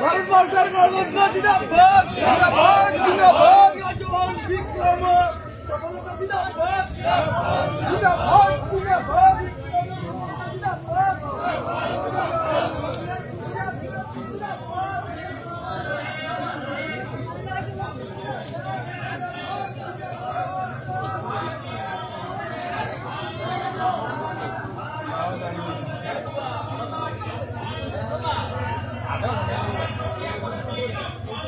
ভারতবর্ষের গণতন্ত্র জিন্দাবাদ জিন্দাবাদ জিন্দাবাদ জওয়ান বিক্রম সফলতা জিন্দাবাদ জিন্দাবাদ জিন্দাবাদ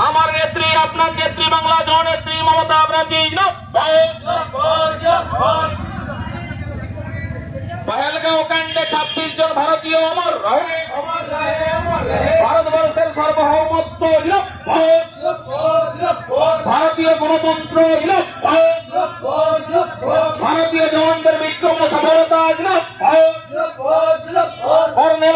আমার নেত্রী, আপনার নেত্রী, বাংলা জননেত্রী মমতা ব্যানার্জি পহেলগাঁও কাণ্ডে ছাব্বিশ জন ভারতীয় অমর ভারতবর্ষের সার্বভৌমত্ব ভারতীয় গণতন্ত্র ভারতীয় জওয়ানদের বিক্রম সফলতা